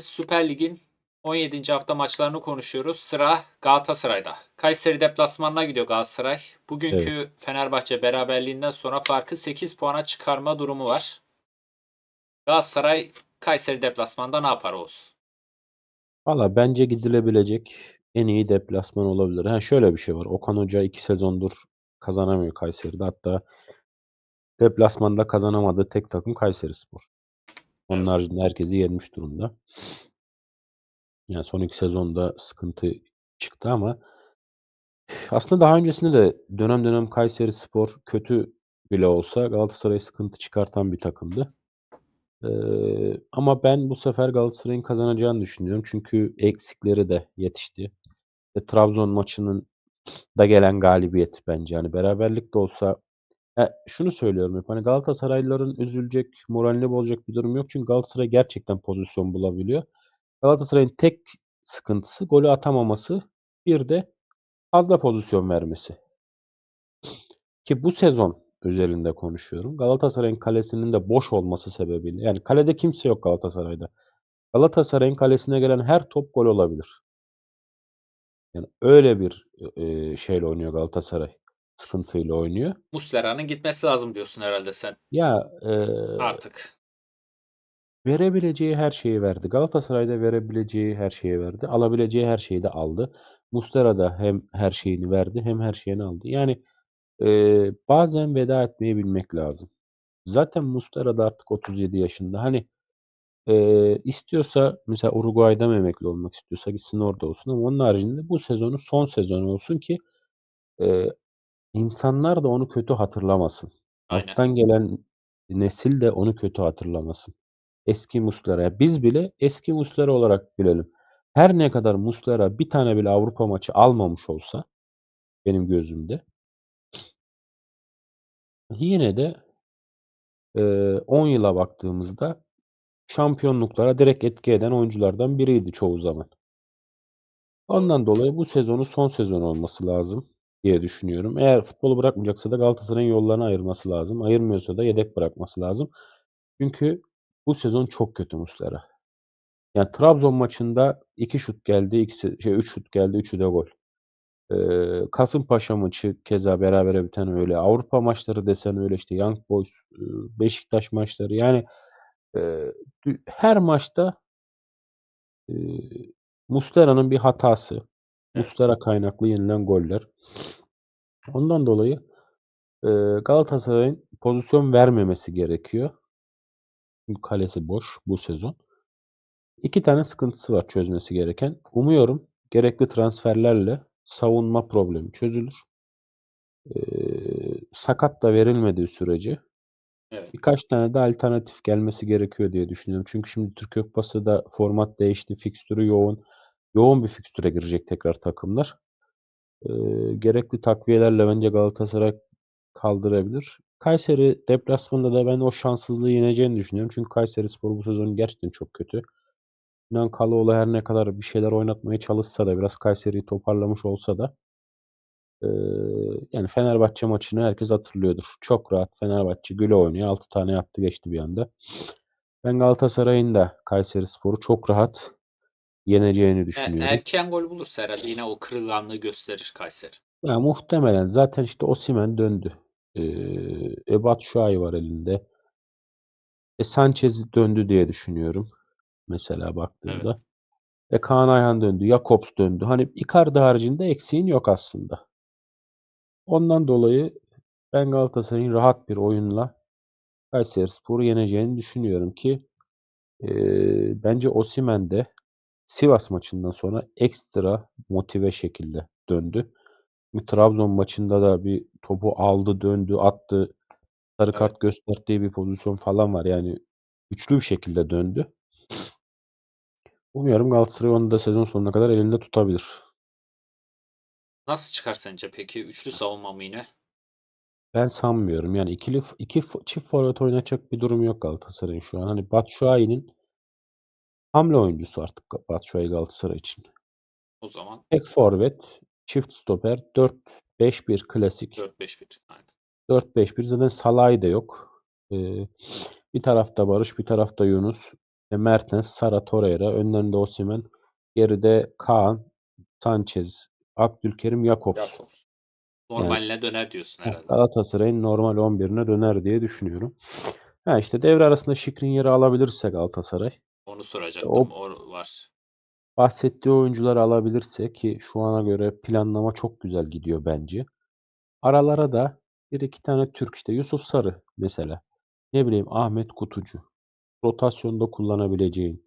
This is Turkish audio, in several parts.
Süper Lig'in 17. hafta maçlarını konuşuyoruz. Sıra Galatasaray'da. Kayseri deplasmanına gidiyor Galatasaray. Bugünkü Fenerbahçe beraberliğinden sonra farkı 8 puana çıkarma durumu var. Galatasaray Kayseri deplasmanda ne yapar Oğuz? Valla bence gidilebilecek en iyi deplasman olabilir. Ha şöyle bir şey var. Okan Hoca 2 sezondur kazanamıyor Kayseri'de. Hatta deplasmanda kazanamadığı tek takım Kayserispor. Onun haricinde herkesi yenmiş durumda. Yani son iki sezonda sıkıntı çıktı ama aslında daha öncesinde de dönem dönem Kayserispor kötü bile olsa Galatasaray'a sıkıntı çıkartan bir takımdı. Eee, ama ben bu sefer Galatasaray'ın kazanacağını düşünüyorum. Çünkü eksikleri de yetişti. E, Trabzon maçının da gelen galibiyet bence. Hani beraberlik de olsa Ya, şunu söylüyorum hep, hani Galatasaraylıların üzülecek, moralini bozacak bir durum yok. Çünkü Galatasaray gerçekten pozisyon bulabiliyor. Galatasaray'ın tek sıkıntısı golü atamaması, bir de fazla pozisyon vermesi. Ki bu sezon özelinde konuşuyorum. Galatasaray'ın kalesinin de boş olması sebebiyle yani kalede kimse yok Galatasaray'da. Galatasaray'ın kalesine gelen her top gol olabilir. Yani öyle bir, eee, şeyle oynuyor Galatasaray, sıkıntıyla oynuyor. Muslera'nın gitmesi lazım diyorsun herhalde sen Ya, eee artık. Verebileceği her şeyi verdi. Galatasaray'da verebileceği her şeyi verdi. Alabileceği her şeyi de aldı. Muslera da hem her şeyini verdi hem her şeyini aldı. Yani, eee, bazen veda etmeyi bilmek lazım. Zaten Muslera da artık 37 yaşında. Hani, eee, istiyorsa mesela Uruguay'da mı emekli olmak istiyorsa gitsin orada olsun ama onun haricinde bu sezonu son sezonu olsun ki, eee, insanlar da onu kötü hatırlamasın. Aynen. Alttan gelen nesil de onu kötü hatırlamasın. Eski Muslera. Biz bile eski Muslera olarak bilelim. Her ne kadar Muslera bir tane bile Avrupa maçı almamış olsa benim gözümde yine de eee, 10 yıla baktığımızda şampiyonluklara direkt etki eden oyunculardan biriydi çoğu zaman. Ondan dolayı bu sezonu son sezon olması lazım diye düşünüyorum. Eğer futbolu bırakmayacaksa da Galatasaray'ın yollarını ayırması lazım. Ayırmıyorsa da yedek bırakması lazım. Çünkü bu sezon çok kötü Muslera. Yani Trabzon maçında 2 şut geldi, ikisi şey 3 şut geldi, 3'ü de gol. Eee, Kasımpaşa maçı keza berabere biten öyle. Avrupa maçları desen öyle işte Young Boys, Beşiktaş maçları yani, dü her maçta eee, Muslera'nın bir hatası, Muslera kaynaklı yenilen goller. Ondan dolayı, eee, Galatasaray'ın pozisyon vermemesi gerekiyor. Kalesi boş bu sezon. 2 tane sıkıntısı var çözmesi gereken. Umuyorum gerekli transferlerle savunma problemi çözülür. Eee, sakat da verilmediği sürece Evet. birkaç tane de alternatif gelmesi gerekiyor diye düşünüyorum. Çünkü şimdi Türkiye Kupası'da format değişti, fikstürü yoğun. Yoğun bir fikstüre girecek tekrar takımlar. Eee, gerekli takviyelerle bence Galatasaray kaldırabilir. Kayseri deplasmanında da ben o şanssızlığı yeneceğini düşünüyorum. Çünkü Kayserispor bu sezon gerçekten çok kötü. İnan Kalaoğlu her ne kadar bir şeyler oynatmaya çalışsa da biraz Kayseri'yi toparlamış olsa da eee, yani Fenerbahçe maçını herkes hatırlıyordur. Çok rahat Fenerbahçe güle oynaya 6 tane attı geçti bir anda. Ben Galatasaray'ın da Kayserispor'u çok rahat yeneceğini E düşünüyorum. erken gol bulursa herhalde yine o kırılganlığı gösterir Kayseri. Ya muhtemelen zaten işte Osimhen döndü. Eee, e, Batshuayi var elinde. E, Sanchez döndü diye düşünüyorum mesela Evet. baktığında. E, Kaan Ayhan döndü, Jakobs döndü. Hani Icardi haricinde eksiğin yok aslında. Ondan dolayı ben Galatasaray'ın rahat bir oyunla Kayserispor'u yeneceğini düşünüyorum ki, eee, bence Osimhen de Sivas maçından sonra ekstra motive şekilde döndü. Çünkü Trabzon maçında da bir topu aldı, döndü, attı. Sarı Evet. kart gösterdiği bir pozisyon falan var. Yani güçlü bir şekilde döndü. Umuyorum Galatasaray onu da sezon sonuna kadar elinde tutabilir. Nasıl çıkar sence peki? Üçlü savunma mı yine? Ben sanmıyorum. Yani ikili iki çift forvet oynayacak bir durum yok Galatasaray'ın şu an. Hani Batshuayi'nin hamle oyuncusu artık Batshuayi Galatasaray için. O zaman Tek forvet, çift stoper, 4-5-1 klasik. 4-5-1 aynen. 4-5-1 zaten Salah'ı da yok. Eee, bir tarafta Barış, bir tarafta Yunus. İşte Mertens, Sara, Torreira, önlerinde Osimhen, geride Kaan, Sanchez, Abdülkerim, Jakobs. Jakobs. Normaline döner diyorsun herhalde. Galatasaray'ın normal 11'ine döner diye düşünüyorum. Ha işte devre arasında Skriniar'ı alabilirse Galatasaray, Onu soracaktım. o O var. bahsettiği oyuncuları alabilirse ki şu ana göre planlama çok güzel gidiyor bence. Aralara da bir iki tane Türk işte Yusuf Sarı mesela. Ne bileyim Ahmet Kutucu. Rotasyonda kullanabileceğin.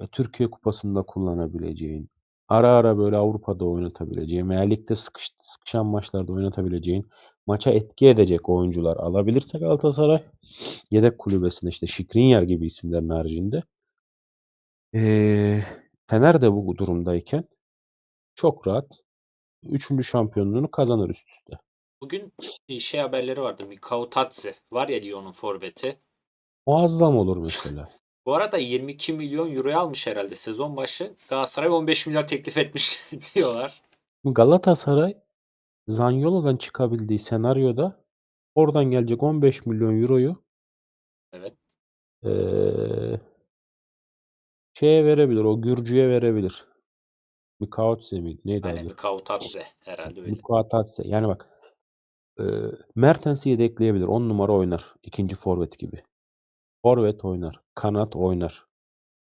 e, Türkiye Kupası'nda kullanabileceğin. Ara ara böyle Avrupa'da oynatabileceğin veya ligde sıkış, sıkışan maçlarda oynatabileceğin maça etki edecek oyuncular alabilirse Galatasaray yedek kulübesinde işte Skriniar gibi isimlerin haricinde eee Fener de bu durumdayken çok rahat 3. şampiyonluğunu kazanır üst üste. Bugün şey haberleri vardı. Mikao Tatze var ya Lyon'un forveti. Muazzam olur mesela. Bu arada 22 milyon euroya almış herhalde sezon başı. Galatasaray 15 milyon teklif etmiş diyorlar. Galatasaray Zaniolo'dan çıkabildiği senaryoda oradan gelecek 15 milyon euroyu Evet. eee şeye verebilir, o Gürcü'ye verebilir. Mikautse miydi? Neydi Hani adı? Mikao Tatze herhalde öyle. Mukautatse. Yani bak eee Mertens'i yedekleyebilir. 10 numara oynar. ikinci forvet gibi. Forvet oynar. Kanat oynar.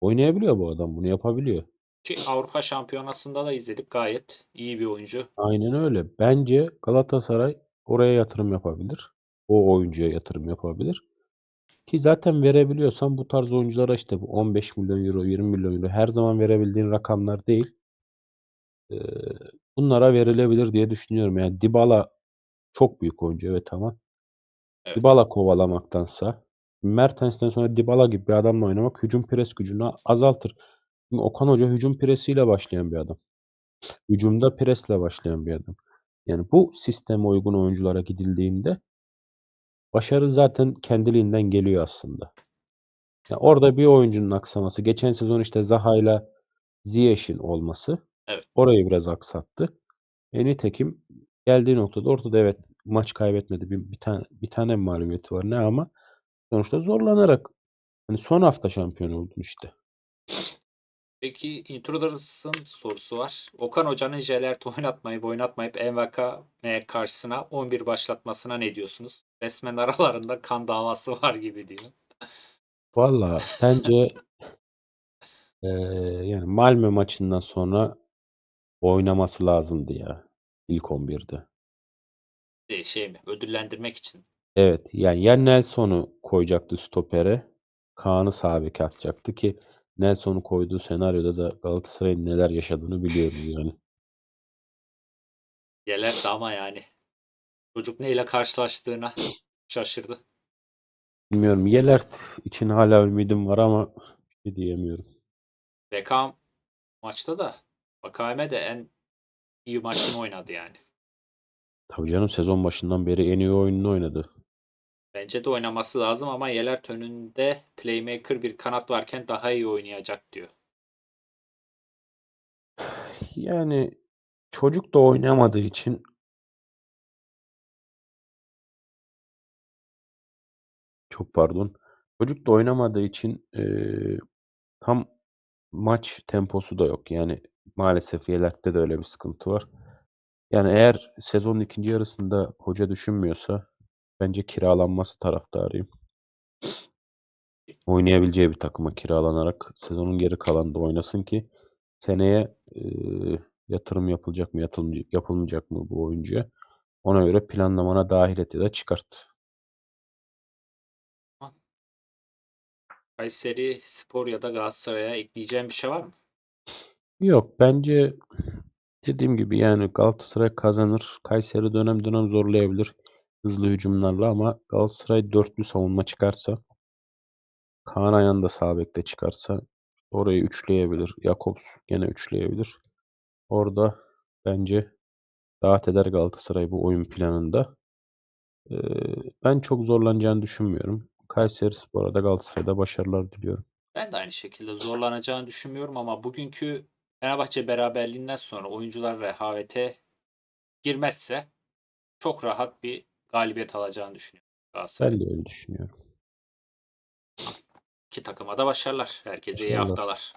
Oynayabiliyor bu adam. Bunu yapabiliyor. Ki Avrupa Şampiyonası'nda da izledik. Gayet iyi bir oyuncu. Aynen öyle. Bence Galatasaray oraya yatırım yapabilir. O oyuncuya yatırım yapabilir. Ki zaten verebiliyorsan bu tarz oyunculara işte bu 15 milyon euro, 20 milyon euro her zaman verebildiğin rakamlar değil. Eee, bunlara verilebilir diye düşünüyorum. Yani Dybala çok büyük oyuncu evet ama Evet. Dybala kovalamaktansa Mertens'ten sonra Dybala gibi bir adamla oynamak hücum pres gücünü azaltır. Okan Hoca hücum presiyle başlayan bir adam. Hücumda presle başlayan bir adam. Yani bu sisteme uygun oyunculara gidildiğinde başarı zaten kendiliğinden geliyor aslında. Ya orada bir oyuncunun aksaması. Geçen sezon işte Zaha'yla Ziyech'in olması Evet. orayı biraz aksattı. E nitekim geldiği noktada ortada evet maç kaybetmedi. Bir, bir tane bir tane mağlubiyeti var ne ama sonuçta zorlanarak hani son hafta şampiyon oldun işte. Peki Intruders'ın sorusu var. Okan Hoca'nın Jelert oynatmayıp oynatmayıp Envakame karşısına 11 başlatmasına ne diyorsunuz? Resmen aralarında kan davası var gibi diyor. Valla bence eee yani Malmö maçından sonra oynaması lazımdı ya ilk 11'de. Şey, şey mi? Ödüllendirmek için. Evet yani ya Nelson'u koyacaktı stopere Kaan'ı sağ beke atacaktı ki Nelson'u koyduğu senaryoda da Galatasaray'ın neler yaşadığını biliyoruz yani. Jelert de ama yani. Çocuk neyle karşılaştığına şaşırdı. Bilmiyorum Yelert için hala ümidim var ama bir şey diyemiyorum. Beckham maçta da Vakame de en iyi maçını oynadı yani. Tabii canım sezon başından beri en iyi oyununu oynadı. Bence de oynaması lazım ama Jelert önünde playmaker bir kanat varken daha iyi oynayacak diyor. Yani çocuk da oynamadığı için çok pardon. Çocuk da oynamadığı için eee, tam maç temposu da yok. Yani maalesef Yelert'te de öyle bir sıkıntı var. Yani eğer sezonun ikinci yarısında hoca düşünmüyorsa bence kiralanması taraftarıyım. Oynayabileceği bir takıma kiralanarak sezonun geri kalanında oynasın ki seneye eee, yatırım yapılacak mı yatılmayacak, yapılmayacak mı bu oyuncuya ona göre planlamana dahil et ya da çıkart. Kayseri Spor ya da Galatasaray'a ekleyeceğim bir şey var mı? Yok bence dediğim gibi yani Galatasaray kazanır. Kayseri dönem dönem zorlayabilir hızlı hücumlarla ama Galatasaray dörtlü savunma çıkarsa Kaan Ayhan da sağ bekte çıkarsa orayı üçleyebilir. Jakobs gene üçleyebilir. Orada bence rahat eder Galatasaray bu oyun planında. Eee, ben çok zorlanacağını düşünmüyorum. Kayserispor'a da Galatasaray'da başarılar diliyorum. Ben de aynı şekilde zorlanacağını düşünmüyorum ama bugünkü Fenerbahçe beraberliğinden sonra oyuncular rehavete girmezse çok rahat bir galibiyet alacağını düşünüyorum Ben Galatasaray. de öyle düşünüyorum. İki takıma da başarılar. Herkese iyi Başarılar. haftalar.